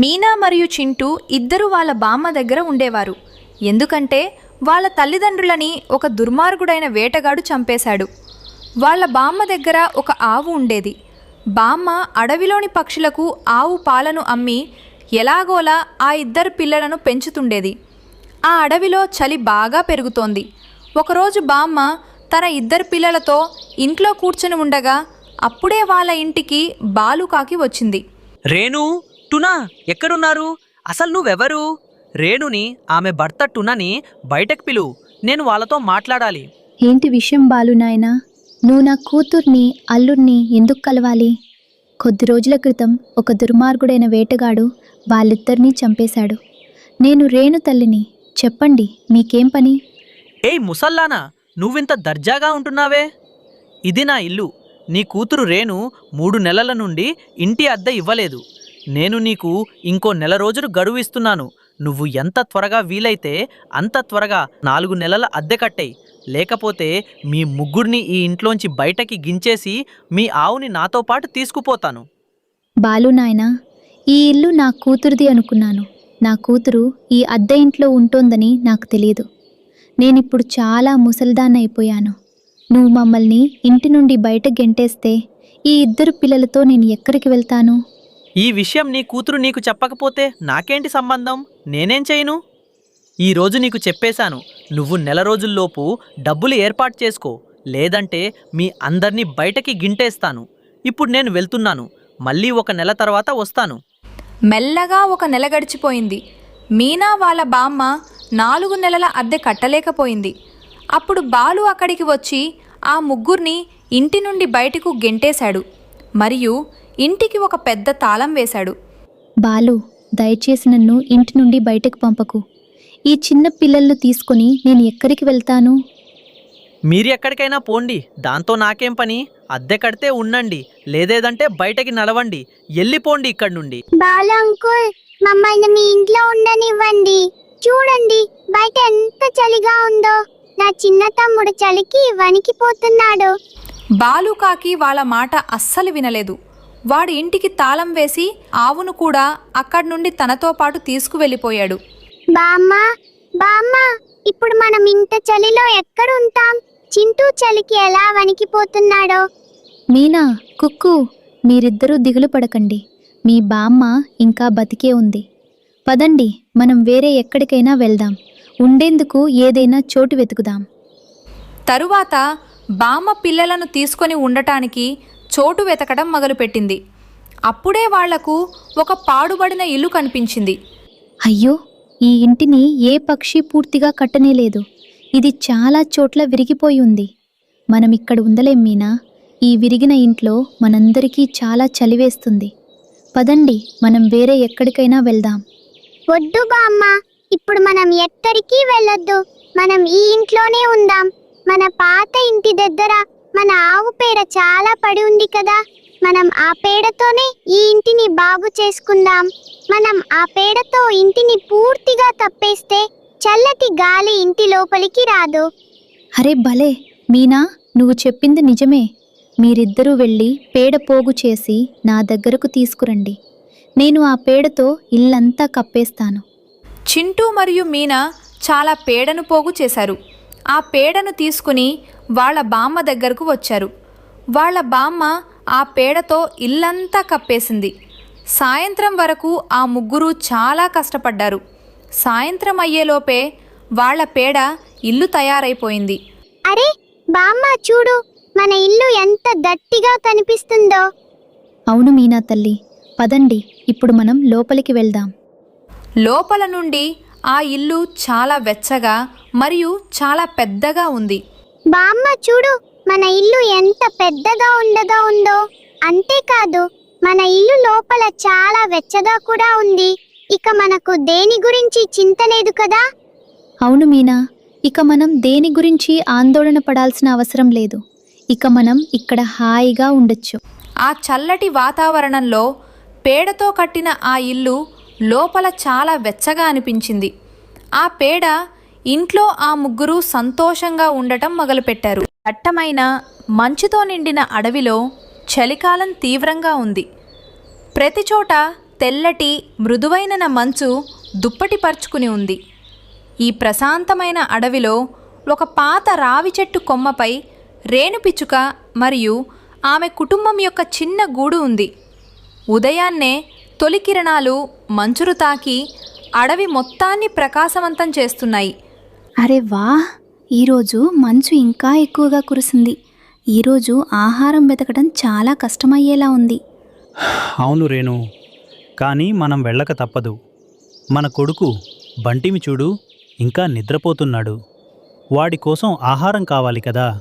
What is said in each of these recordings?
మీనా మరియు చింటూ ఇద్దరు వాళ్ళ బామ్మ దగ్గర ఉండేవారు. ఎందుకంటే వాళ్ళ తల్లిదండ్రులని ఒక దుర్మార్గుడైన వేటగాడు చంపేశాడు. వాళ్ళ బామ్మ దగ్గర ఒక ఆవు ఉండేది. బామ్మ అడవిలోని పక్షులకు ఆవు పాలను అమ్మి ఎలాగోలా ఆ ఇద్దరు పిల్లలను పెంచుతుండేది. ఆ అడవిలో చలి బాగా పెరుగుతోంది. ఒకరోజు బామ్మ తన ఇద్దరు పిల్లలతో ఇంట్లో కూర్చొని ఉండగా అప్పుడే వాళ్ళ ఇంటికి బాలుకాకి వచ్చింది. రేణు టునా ఎక్కడున్నారు? అసలు నువ్వెవరు? రేణుని ఆమె భర్త టునని బయటకు పిలువు నేను వాళ్ళతో మాట్లాడాలి. ఏంటి విషయం బాలు నాయనా? నువ్వు నా కూతుర్ని అల్లుడిని ఎందుకు కలవాలి? కొద్ది రోజుల క్రితం ఒక దుర్మార్గుడైన వేటగాడు వాళ్ళిద్దరినీ చంపేశాడు. నేను రేణు తల్లిని. చెప్పండి మీకేం పని? ఏయ్ ముసల్లానా నువ్వింత దర్జాగా ఉంటున్నావే? ఇది నా ఇల్లు. నీ కూతురు రేణు మూడు నెలల నుండి ఇంటి అద్దె ఇవ్వలేదు. నేను నీకు ఇంకో నెల రోజులు గడువు ఇస్తున్నాను. నువ్వు ఎంత త్వరగా వీలైతే అంత త్వరగా నాలుగు నెలల అద్దె కట్టేయి. లేకపోతే మీ ముగ్గురిని ఈ ఇంట్లోంచి బయటకి గించేసి మీ ఆవుని నాతో పాటు తీసుకుపోతాను. బాలు నాయనా ఈ ఇల్లు నా కూతురిది అనుకున్నాను. నా కూతురు ఈ అద్దె ఇంట్లో ఉంటోందని నాకు తెలియదు. నేనిప్పుడు చాలా ముసలిదాన్నైపోయాను నువ్వు మమ్మల్ని ఇంటి నుండి బయట గెంటేస్తే ఈ ఇద్దరు పిల్లలతో నేను ఎక్కడికి వెళ్తాను? ఈ విషయం నీ కూతురు నీకు చెప్పకపోతే నాకేంటి సంబంధం? నేనేం చేయను? ఈరోజు నీకు చెప్పేశాను నువ్వు నెల రోజుల్లోపు డబ్బులు ఏర్పాటు చేసుకో లేదంటే మీ అందర్నీ బయటకి గింటేస్తాను. ఇప్పుడు నేను వెళ్తున్నాను మళ్ళీ ఒక నెల తర్వాత వస్తాను. మెల్లగా ఒక నెల గడిచిపోయింది. మీనా వాళ్ళ బామ్మ నాలుగు నెలల అద్దె కట్టలేకపోయింది. అప్పుడు బాలు అక్కడికి వచ్చి ఆ ముగ్గురిని ఇంటి నుండి బయటకు గెంటేశాడు. మరియు ఇంటికి ఒక పెద్ద తాళం వేశాడు. బాలు దయచేసి నన్ను ఇంటి నుండి బయటకు పంపకు. ఈ చిన్న పిల్లలను తీసుకొని నేను ఎక్కడికి వెళ్తాను? మీరు ఎక్కడికైనా పోండి. దాంతో నాకేం పని? అద్దె కడితే ఉండండి. లేదేదంటే బయటకి నడవండి. వెళ్ళిపోండి ఇక్కడి నుండి. బాలు అంకుల్ మమ్మల్ని మీ ఇంట్లో ఉండనివ్వండి. చూడండి బయట ఎంత చలిగా ఉందో. నా చిన్న తమ్ముడు చలికి వణికిపోతున్నాడు. బాలుకాకి వాళ్ళ మాట అస్సలు వినలేదు. వాడి ఇంటికి తాళం వేసి ఆవును కూడా అక్కడి నుండి తనతో పాటు తీసుకువెళ్ళిపోయాడు. బామ్మ బామ్మ ఇప్పుడు మనం ఇంత చలిలో ఎక్కడ ఉంటాం చింటూ చలికి ఎలా వణికిపోతున్నాడో? మీనా కుక్కు మీరిద్దరూ దిగులు పడకండి. మీ బామ్మ ఇంకా బతికే ఉంది. పదండి మనం వేరే ఎక్కడికైనా వెళ్దాం. ఉండేందుకు ఏదైనా చోటు వెతుకుదాం. తరువాత బామ్మ పిల్లలను తీసుకొని ఉండటానికి చోటు వెతకడం మొదలుపెట్టింది. అప్పుడే వాళ్ళకు ఒక పాడుబడిన ఇల్లు కనిపించింది. అయ్యో ఈ ఇంటిని ఏ పక్షి పూర్తిగా కట్టనేలేదు. ఇది చాలా చోట్ల విరిగిపోయి ఉంది. మనం ఇక్కడ ఉండలేం మీనా. ఈ విరిగిన ఇంట్లో మనందరికీ చాలా చలివేస్తుంది పదండి మనం వేరే ఎక్కడికైనా వెళ్దాం. వద్దు బామ్మ ఇప్పుడు మనం ఎక్కడికి వెళ్ళొద్దు. మనం ఈ ఇంట్లోనే ఉందాం. మన పాత ఇంటి దగ్గర మన ఆవు పేడ చాలా పడి ఉంది కదా. మనం ఆ పేడతోనే ఈ ఇంటిని బాగు చేసుకుందాం. మనం ఆ పేడతో ఇంటిని పూర్తిగా కప్పేస్తే చల్లటి గాలి ఇంటి లోపలికి రాదు. అరే భలే! మీనా నువ్వు చెప్పింది నిజమే. మీరిద్దరూ వెళ్ళి పేడ పోగు చేసి నా దగ్గరకు తీసుకురండి. నేను ఆ పేడతో ఇల్లంతా కప్పేస్తాను. చింటూ మరియు మీనా చాలా పేడను పోగు చేశారు. ఆ పేడను తీసుకుని వాళ్ళ బామ్మ దగ్గరకు వచ్చారు. వాళ్ళ బామ్మ ఆ పేడతో ఇల్లంతా కప్పేసింది. సాయంత్రం వరకు ఆ ముగ్గురు చాలా కష్టపడ్డారు. సాయంత్రం అయ్యేలోపే వాళ్ళ పేడ ఇల్లు తయారైపోయింది. అరే బామ్మ చూడు మన ఇల్లు ఎంత గట్టిగా కనిపిస్తుందో. అవును మీనా తల్లి. పదండి ఇప్పుడు మనం లోపలికి వెళ్దాం. లోపల నుండి ఆ ఇల్లు చాలా వెచ్చగా మరియు చాలా పెద్దగా ఉంది. బామ్మ చూడు మన ఇల్లు ఎంత పెద్దగా ఉండగా ఉందో. అంతేకాదు మన ఇల్లు లోపల చాలా వెచ్చగా కూడా ఉంది. ఇక మనకు దేని గురించి చింత లేదు కదా? అవును మీనా ఇక మనం దేని గురించి ఆందోళన పడాల్సిన అవసరం లేదు. ఇక మనం ఇక్కడ హాయిగా ఉండొచ్చు. ఆ చల్లటి వాతావరణంలో పేడతో కట్టిన ఆ ఇల్లు లోపల చాలా వెచ్చగా అనిపించింది. ఆ పేడ ఇంట్లో ఆ ముగ్గురు సంతోషంగా ఉండటం మొదలుపెట్టారు. దట్టమైన మంచుతో నిండిన అడవిలో చలికాలం తీవ్రంగా ఉంది. ప్రతి చోట తెల్లటి మృదువైన మంచు దుప్పటి పరుచుకుని ఉంది. ఈ ప్రశాంతమైన అడవిలో ఒక పాత రావి చెట్టు కొమ్మపై రేణుపిచ్చుక మరియు ఆమె కుటుంబం యొక్క చిన్న గూడు ఉంది. ఉదయాన్నే తొలి కిరణాలు మంచురు తాకి అడవి మొత్తాన్ని ప్రకాశవంతం చేస్తున్నాయి. అరే వా ఈరోజు మంచు ఇంకా ఎక్కువగా కురిసింది. ఈరోజు ఆహారం వెతకడం చాలా కష్టమయ్యేలా ఉంది. అవును రేణు కానీ మనం వెళ్ళక తప్పదు. మన కొడుకు బంటిమి చూడు ఇంకా నిద్రపోతున్నాడు. వాడి కోసం ఆహారం కావాలి కదా.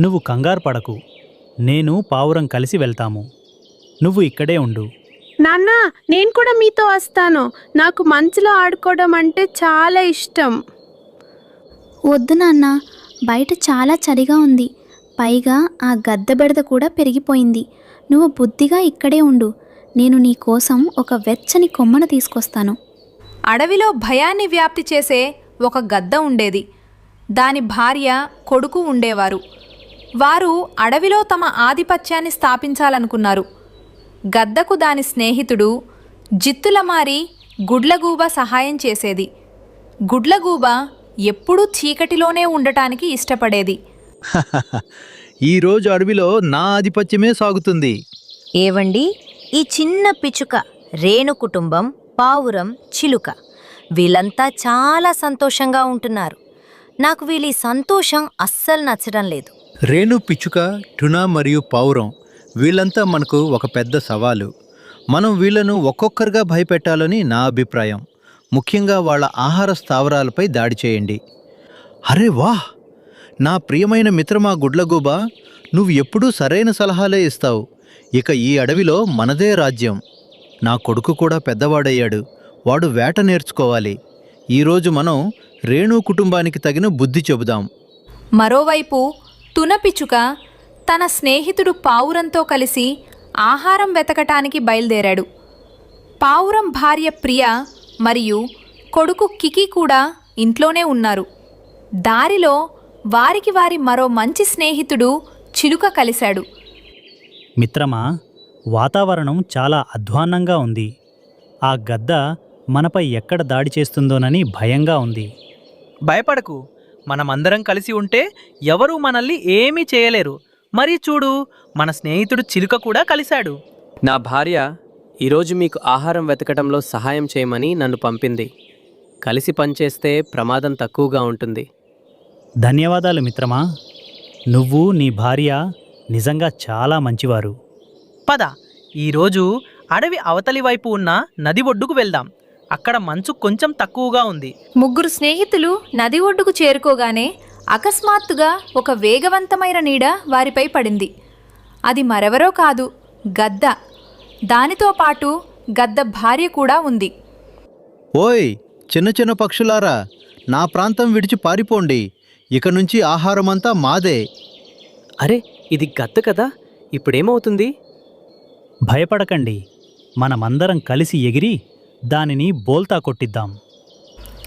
నువ్వు కంగారు పడకు. నేను పావురం కలిసి వెళ్తాము. నువ్వు ఇక్కడే ఉండు. నాన్న నేను కూడా మీతో వస్తాను. నాకు మంచులో ఆడుకోవడం అంటే చాలా ఇష్టం. వద్దు నాన్న బయట చాలా చలిగా ఉంది. పైగా ఆ గద్ద బెడద కూడా పెరిగిపోయింది. నువ్వు బుద్ధిగా ఇక్కడే ఉండు. నేను నీ కోసం ఒక వెచ్చని కొమ్మను తీసుకొస్తాను. అడవిలో భయాన్ని వ్యాప్తి చేసే ఒక గద్ద ఉండేది. దాని భార్య కొడుకు ఉండేవారు. వారు అడవిలో తమ ఆధిపత్యాన్ని స్థాపించాలనుకున్నారు. గద్దకు దాని స్నేహితుడు జిత్తులమారి గుడ్లగూబ సహాయం చేసేది. గుడ్లగూబ ఎప్పుడూ చీకటిలోనే ఉండటానికి ఇష్టపడేది. ఈ రోజు అడవిలో నా ఆధిపత్యమే సాగుతుంది. ఏవండి? ఈ చిన్న పిచుక రేణు కుటుంబం పావురం చిలుక వీళ్ళంతా చాలా సంతోషంగా ఉంటున్నారు. నాకు వీళ్ళ సంతోషం అస్సలు నచ్చడం లేదు. రేణు పిచ్చుక టునా మరియు పావురం వీళ్ళంతా మనకు ఒక పెద్ద సవాలు. మనం వీళ్ళను ఒక్కొక్కరుగా భయపెట్టాలని నా అభిప్రాయం. ముఖ్యంగా వాళ్ళ ఆహార స్థావరాలపై దాడి చేయండి. అరే వాహ్! నా ప్రియమైన మిత్రమా గుడ్లగూబ నువ్వు ఎప్పుడూ సరైన సలహాలే ఇస్తావు. ఇక ఈ అడవిలో మనదే రాజ్యం. నా కొడుకు కూడా పెద్దవాడయ్యాడు. వాడు వేట నేర్చుకోవాలి. ఈరోజు మనం రేణు కుటుంబానికి తగిన బుద్ధి చెబుదాం. మరోవైపు తునపిచుక తన స్నేహితుడు పావురంతో కలిసి ఆహారం వెతకటానికి బయలుదేరాడు. పావురం భార్య ప్రియ మరియు కొడుకు కికి కూడా ఇంట్లోనే ఉన్నారు. దారిలో వారికి వారి మరో మంచి స్నేహితుడు చిలుక కలిశాడు. మిత్రమా వాతావరణం చాలా అధ్వాన్నంగా ఉంది. ఆ గద్ద మనపై ఎక్కడ దాడి చేస్తుందోనని భయంగా ఉంది. భయపడకు. మనమందరం కలిసి ఉంటే ఎవరూ మనల్ని ఏమీ చేయలేరు. మరి చూడు మన స్నేహితుడు చిలుక కూడా కలిశాడు. నా భార్య ఈరోజు మీకు ఆహారం వెతకటంలో సహాయం చేయమని నన్ను పంపింది. కలిసి పనిచేస్తే ప్రమాదం తక్కువగా ఉంటుంది. ధన్యవాదాలు మిత్రమా. నువ్వు నీ భార్య నిజంగా చాలా మంచివారు. పద ఈరోజు అడవి అవతలి వైపు ఉన్న నది ఒడ్డుకు వెళ్దాం. అక్కడ మంచు కొంచెం తక్కువగా ఉంది. ముగ్గురు స్నేహితులు నది ఒడ్డుకు చేరుకోగానే అకస్మాత్తుగా ఒక వేగవంతమైన నీడ వారిపై పడింది. అది మరెవరో కాదు గద్ద. దానితో పాటు గద్ద భార్య కూడా ఉంది. ఓయ్ చిన్న చిన్న పక్షులారా నా ప్రాంతం విడిచి పారిపోండి. ఇక నుంచి ఆహారమంతా మాదే. అరే ఇది గద్ద కదా? ఇప్పుడేమవుతుంది? భయపడకండి. మనమందరం కలిసి ఎగిరి దానిని బోల్తా కొట్టిద్దాం.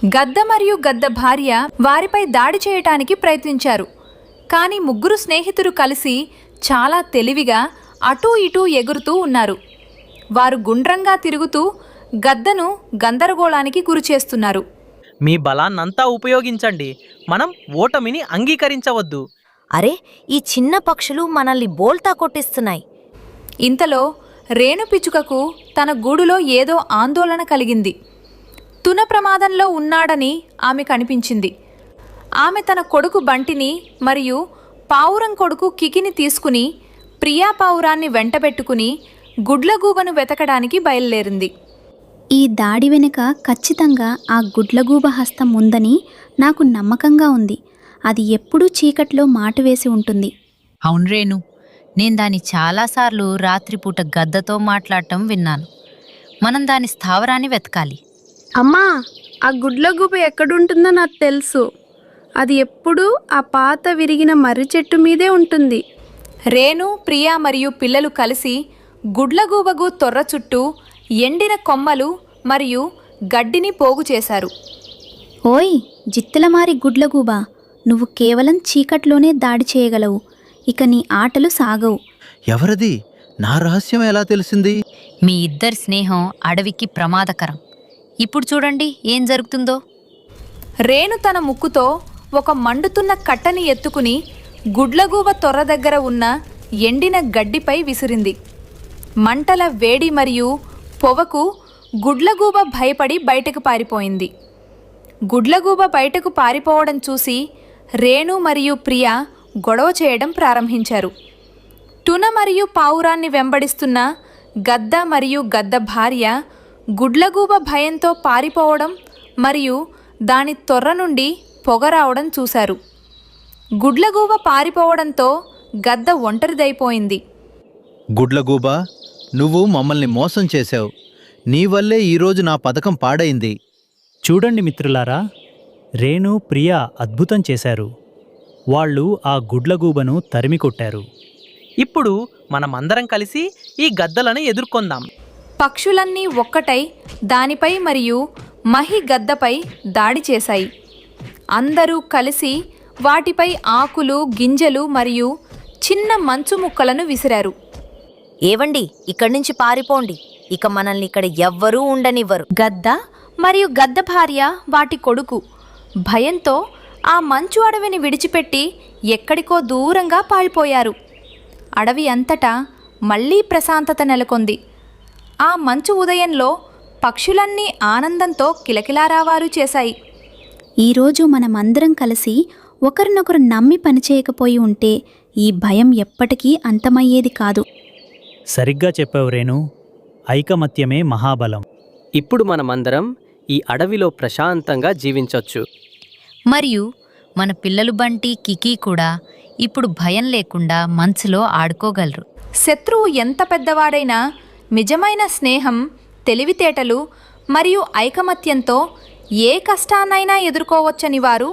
గద్ద మరియు గద్ద భార్య వారిపై దాడి చేయటానికి ప్రయత్నించారు. కానీ ముగ్గురు స్నేహితులు కలిసి చాలా తెలివిగా అటూ ఇటూ ఎగురుతూ ఉన్నారు. వారు గుండ్రంగా తిరుగుతూ గద్దను గందరగోళానికి గురిచేస్తున్నారు. మీ బలాన్నంతా ఉపయోగించండి. మనం ఓటమిని అంగీకరించవద్దు. అరే ఈ చిన్న పక్షులు మనల్ని బోల్తా కొట్టిస్తున్నాయి. ఇంతలో రేణు పిచ్చుకకు తన గూడులో ఏదో ఆందోళన కలిగింది. తున ప్రమాదంలో ఉన్నాడని ఆమె కనిపించింది. ఆమె తన కొడుకు బంటిని మరియు పావురం కొడుకు కికిని తీసుకుని ప్రియా పావురాన్ని వెంటబెట్టుకుని గుడ్లగూబను వెతకడానికి బయలుదేరింది. ఈ దాడి వెనుక ఖచ్చితంగా ఆ గుడ్లగూబ హస్తం ఉందని నాకు నమ్మకంగా ఉంది. అది ఎప్పుడూ చీకట్లో మాటు వేసి ఉంటుంది. అవును రేణు నేను దాన్ని చాలాసార్లు రాత్రిపూట గద్దతో మాట్లాడటం విన్నాను. మనం దాని స్థావరాన్ని వెతకాలి. అమ్మా ఆ గుడ్ల గుబ ఎక్కడుంటుందో నాకు తెలుసు. అది ఎప్పుడూ ఆ పాత విరిగిన మర్రి చెట్టు మీదే ఉంటుంది. రేణు ప్రియా మరియు పిల్లలు కలిసి గుడ్లగూబగు తొర్ర చుట్టూ ఎండిన కొమ్మలు మరియు గడ్డిని పోగు చేశారు. ఓయ్ జిత్తులమారి గుడ్లగూబ నువ్వు కేవలం చీకట్లోనే దాడి చేయగలవు. ఇక నీ ఆటలు సాగవు. ఎవరది? నా రహస్యం ఎలా తెలిసింది? మీ ఇద్దరి స్నేహం అడవికి ప్రమాదకరం. ఇప్పుడు చూడండి ఏం జరుగుతుందో. రేణు తన ముక్కుతో ఒక మండుతున్న కట్టని ఎత్తుకుని గుడ్లగూబ తొర్ర దగ్గర ఉన్న ఎండిన గడ్డిపై విసిరింది. మంటల వేడి మరియు పొవకు గుడ్లగూబ భయపడి బయటకు పారిపోయింది. గుడ్లగూబ బయటకు పారిపోవడం చూసి రేణు మరియు ప్రియ గొడవ చేయడం ప్రారంభించారు. టున మరియు పావురాన్ని వెంబడిస్తున్న గద్ద మరియు గద్ద భార్య గుడ్లగూబ భయంతో పారిపోవడం మరియు దాని తొర్ర నుండి పొగ రావడం చూశారు. గుడ్లగూబ పారిపోవడంతో గద్ద ఒంటరిదైపోయింది. గుడ్లగూబ నువ్వు మమ్మల్ని మోసం చేశావు. నీ వల్లే ఈరోజు నా పథకం పాడైంది. చూడండి మిత్రులారా రేణు ప్రియ అద్భుతం చేశారు. వాళ్ళు ఆ గుడ్లగూబను తరిమి కొట్టారు ఇప్పుడు మనమందరం కలిసి ఈ గద్దలను ఎదుర్కొందాం. పక్షులన్నీ ఒక్కటై దానిపై మరియు మహి గద్దపై దాడి చేశాయి. అందరూ కలిసి వాటిపై ఆకులు గింజలు మరియు చిన్న మంచు ముక్కలను విసిరారు. ఏవండి ఇక్కడి నుంచి పారిపోండి. ఇక మనల్ని ఇక్కడ ఎవ్వరూ ఉండనివ్వరు. గద్ద మరియు గద్ద భార్య వాటి కొడుకు. భయంతో ఆ మంచు అడవిని విడిచిపెట్టి ఎక్కడికో దూరంగా పారిపోయారు. అడవి అంతటా మళ్ళీ ప్రశాంతత నెలకొంది. ఆ మంచు ఉదయంలో పక్షులన్నీ ఆనందంతో కిలకిలారావారు చేశాయి. ఈరోజు మనమందరం కలిసి ఒకరినొకరు నమ్మి పనిచేయకపోయి ఉంటే ఈ భయం ఎప్పటికీ అంతమయ్యేది కాదు. సరిగ్గా చెప్పావు రేణు. ఐకమత్యమే మహాబలం. ఇప్పుడు మనమందరం ఈ అడవిలో ప్రశాంతంగా జీవించొచ్చు. మరియు మన పిల్లలు బంటి కికీ కూడా ఇప్పుడు భయం లేకుండా మంచులో ఆడుకోగలరు. శత్రువు ఎంత పెద్దవాడైనా నిజమైన స్నేహం తెలివితేటలు మరియు ఐకమత్యంతో ఏ కష్టాన్నైనా ఎదుర్కోవచ్చని వారు